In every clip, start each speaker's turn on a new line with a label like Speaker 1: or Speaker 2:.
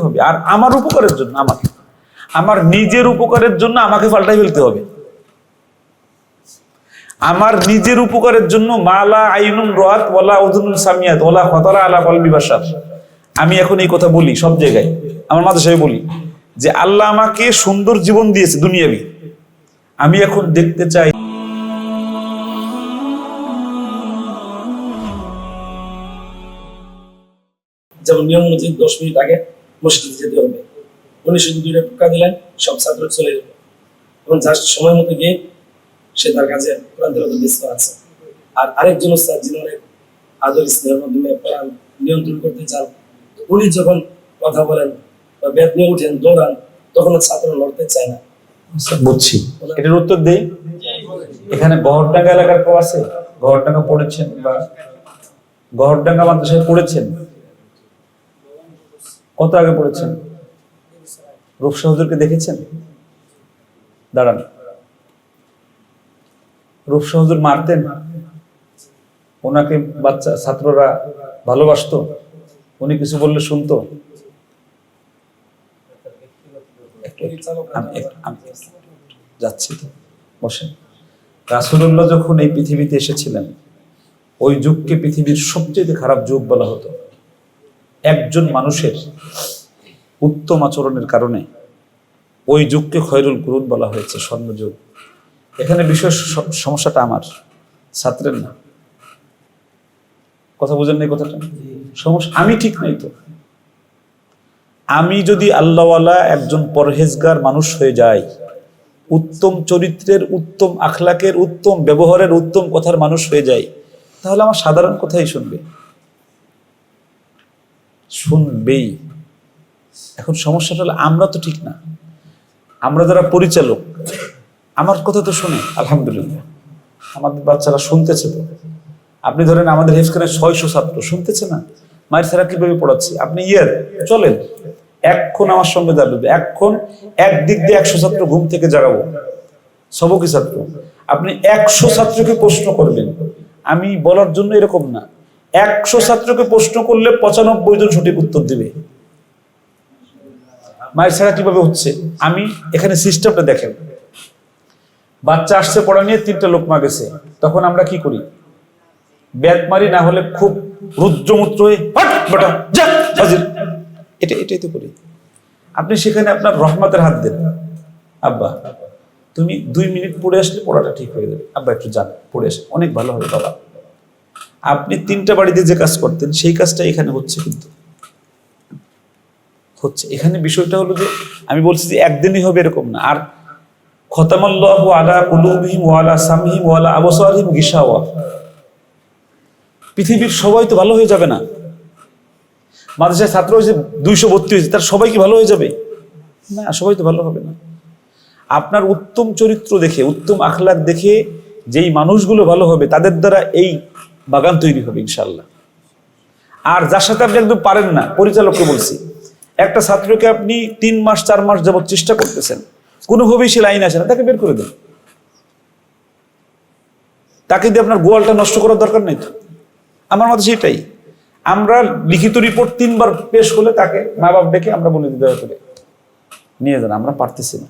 Speaker 1: হবে। আর আমার উপকারের জন্য আমাকে। আমার নিজের উপকারের জন্য আমাকে পাল্টাই ফেলতে হবে। আমার নিজের উপকারের জন্য মালা, আইনুন রাত ওলা উদুনুল সামিয়াত ওলা খতরা আলা কলবি বাসার আমি এখন এই কথা বলি সব জায়গায়। আমার মাদ্রাসায় বলি যে আল্লাহ আমাকে সুন্দর জীবন দিয়েছে দুনিয়াবি। আমি এখন দেখতে চাই
Speaker 2: যেমন নিয়ম অনুযায়ী দশ মিনিট আগে মসজিদে যেতে হবে। উনি শুধু দুইটা টোকা দিলেন সব ছাত্র চলে যাবে এবং জাস্ট সময় মতো গিয়ে সে তার কাছে কোরআন তেলাওয়াতে ব্যস্ত আছে। আর আরেকজন উস্তাদ যিনি অনেক আদর স্নেহের মাধ্যমে কোরআন নিয়ন্ত্রণ করতে চান উনি যখন কথা বলেন বা বেদ নিয়ে উঠেন দৌড়ান তখন ছাত্র লড়তে চায় না।
Speaker 1: বুঝছি। এটার উত্তর দেই? এখানে গহরডাঙ্গা এলাকার কেউ আছে? গহরডাঙ্গা পড়েছেন বা গহরডাঙ্গা মাদ্রাসায় পড়েছেন? কত আগে পড়েছেন? রূপসা হুজুরকে দেখেছেন? দাঁড়ান। রূপসা হুজুর মারতেন? ওনাকে বাচ্চা, ছাত্ররা ভালোবাসতো? উনি কিছু বললে শুনতো? যাচ্ছি তো, বসেন। রাসুল্লাহ যখন এই পৃথিবীতে এসেছিলেন, ওই যুগকে পৃথিবীর সবচেয়ে খারাপ যুগ বলা হতো। একজন মানুষের উত্তম আচরণের কারণে ওই যুগকে খয়রুল কুরুন বলা হয়েছে স্বর্ণযুগ এখানে বিশেষ সমস্যাটা আমার, ছাত্রের না। কথা বুঝেন না এই কথাটা? সমস্যা, আমি ঠিক নাই তো। আমি যদি আল্লাহওয়ালা একজন পরহেজগার মানুষ হয়ে যাই, উত্তম চরিত্রের, উত্তম আখলাকের, উত্তম ব্যবহারের, উত্তম কথার মানুষ হয়ে যাই, তাহলে আমার সাধারণ কথাই শুনবে। শুনবেই। এখন সমস্যাটা হলো আমরা তো ঠিক না। আমরা যারা পরিচালক, আমার কথা তো শুনে, আলহামদুলিল্লাহ। আমাদের বাচ্চারা শুনতেছে তো। আপনি ধরেন আমাদের হেফখানে ছয়শো ছাত্র, শুনতেছে না? মায়ের ছাড়া কীভাবে পড়াচ্ছি? আপনি ইয়ার, চলেন। এক্ষণ আমার সঙ্গে দাঁড়াবে এক্ষণ একদিক দিয়ে একশো ছাত্র ঘুম থেকে জাগাবো। সবকি ছাত্র। আপনি একশো ছাত্রকে প্রশ্ন করবেন। আমি বলার জন্য এরকম না। একশো ছাত্রকে প্রশ্ন করলে পঁচানব্বই জন সঠিক উত্তর দিবে। মায়ের ছাড়া কীভাবে হচ্ছে? আমি এখানে সিস্টেমটা দেখেন। বাচ্চা আসছে পড়া নিয়ে তিনটা লোক মা গেছে। তখন আমরা কি করি? ব্যাট মারি, না হলে খুব রুদ্রমূত্র হয়ে এটাই তো করি। আপনি সেখানে আপনার রহমতের হাত দেন। আব্বা, তুমি দুই মিনিট পড়ে আসলে পড়াটা ঠিক হয়ে যাবে। আব্বা, একটু যান, পড়ে আসে অনেক ভালো হবে, বাবা। আপনি তিনটা বাড়িতে যে কাজ করতেন, সেই কাজটা এখানে হচ্ছে কিন্তু। হচ্ছে। এখানে বিষয়টা হলো যে, আমি বলছি যে একদিনই হবে এরকম না। আর খতামাল্লাহু আলা কুলুবিহিম ওয়ালা সামহিম ওয়ালা আবসারিহিম গিশাওয়া পৃথিবীর সবাই তো ভালো হয়ে যাবে না। মাদ্রাসায় ছাত্র হয়েছে দুইশো ভর্তি হয়েছে তার সবাই কি ভালো হয়ে যাবে? না, সবাই তো ভালো হবে না। আপনার উত্তম চরিত্র দেখে, উত্তম আখলাক দেখে যেই মানুষগুলো ভালো হবে, তাদের দ্বারা এই বাগান তৈরি হবে ইনশাল্লাহ আর যার সাথে আপনি একদম পারেন না, পরিচালককে বলছি, একটা ছাত্রকে আপনি তিন মাস, চার মাস যাবত চেষ্টা করতেছেন, কোনোভাবেই সে লাইন আসে না, তাকে বের করে দেন। তাকে দিয়ে আপনার গোয়ালটা নষ্ট করার দরকার নেই তো। আমার মতে সেটাই। আমরা লিখিত রিপোর্ট তিনবার পেশ হলে তাকে মা বাপ ডেকে আমরা বলে দিতে করে নিয়ে যান, আমরা পারতেছি না।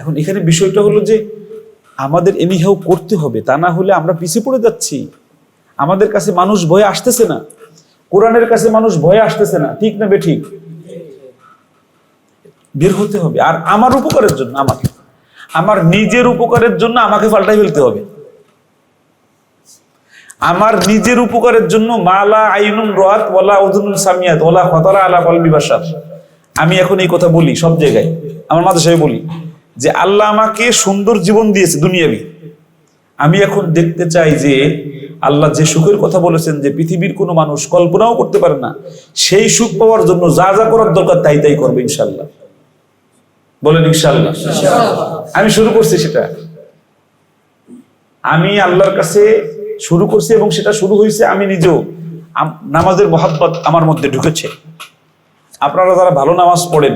Speaker 1: এখন এখানে বিষয়টা হলো যে আমাদের এনিহাও করতে হবে, তা না হলে আমরা পিছিয়ে পড়ে যাচ্ছি। আমাদের কাছে মানুষ ভয়ে আসতেছে না। কোরআনের কাছে মানুষ ভয়ে আসতেছে না। ঠিক না বেঠিক? বের হতে হবে। আর আমার উপকারের জন্য আমাকে। আমার নিজের উপকারের জন্য আমাকে পাল্টাই ফেলতে হবে। আমার নিজের উপকারের জন্য মালা, আইনুন রাত ওলা উদুনুল সামিয়াত ওলা খতরা আলা কলবি বাসার আমি এখন এই কথা বলি সব জায়গায়। আমার মাদ্রাসায় বলি। যে আল্লাহ আমাকে সুন্দর জীবন দিয়েছে দুনিয়াবি। আমি এখন দেখতে চাই যে আল্লাহ যে সুখের কথা বলেছেন যে পৃথিবীর কোনো মানুষ কল্পনাও করতে পারে না সেই সুখ পাওয়ার জন্য যা যা করার দরকার তাই তাই করবে ইনশাল্লাহ বলেন ইনশাল্লাহ আমি শুরু করছি সেটা। আমি আল্লাহর কাছে শুরু করছি এবং সেটা শুরু হয়েছে আমি নিজেও। নামাজের মহাব্বত আমার মধ্যে ঢুকেছে। আপনারা যারা ভালো নামাজ পড়েন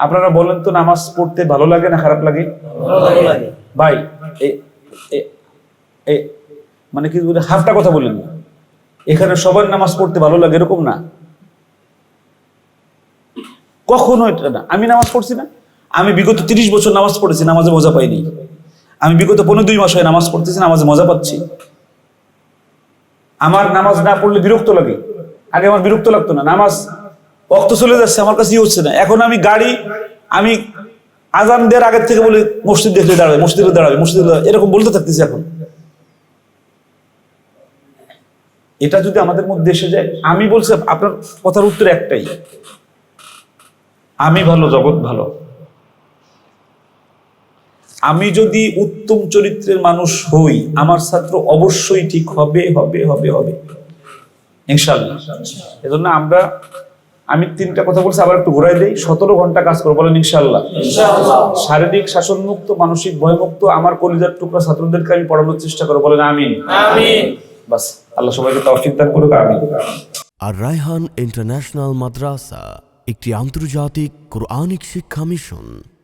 Speaker 1: আপনারা বলেন তো নামাজ পড়তে ভালো লাগে না খারাপ লাগে? ভাই মানে কি বলে হাফটা কথা বললেন না। এখানে সবার নামাজ পড়তে ভালো লাগে এরকম না? কখনো এটা না। আমি নামাজ পড়ছি না। আমি বিগত তিরিশ বছর নামাজ পড়েছি নামাজে মজা পাইনি। আমি বিগত পনেরো দুই মাস হয় নামাজ পড়তেছি নামাজে মজা পাচ্ছি। আমার নামাজ না পড়লে বিরক্ত লাগে। আগে আমার বিরক্ত লাগতো না। নামাজ রক্ত চলে যাচ্ছে, আমার কাছে হচ্ছে না। এখন আমি গাড়ি, আমি আজান দেওয়ার আগের থেকে বলি, মসজিদ দেখলে দাঁড়াবে, মসজিদে দাঁড়াবে, মসজিদে এরকম বলতে থাকতেছি এখন। এটা যদি আমাদের মধ্যে এসে যায়, আমি বলছি, আপনার কথার উত্তর একটাই। আমি ভালো, জগৎ ভালো। আমি যদি উত্তম চরিত্রের মানুষ হই, আমার ছাত্র অবশ্যই ঠিক হবে হবে হবে হবে। ইনশাল্লাহ এজন্য আমরা আমি তিনটা কথা বলছি আবার একটু ঘুরাই দিই। সতেরো ঘণ্টা কাজ করব বলেন ইনশাল্লাহ শারীরিক শাসনমুক্ত মানসিক ভয়মুক্ত আমার কলিজার টুকরা ছাত্রদেরকে আমি পড়ানোর চেষ্টা করব বলেন আমিন। বাস আল্লাহ সবাইকে তাও দান করুক আমিন।
Speaker 3: আর রায়হান ইন্টারন্যাশনাল মাদ্রাসা একটি আন্তর্জাতিক কোরআনিক শিক্ষা মিশন।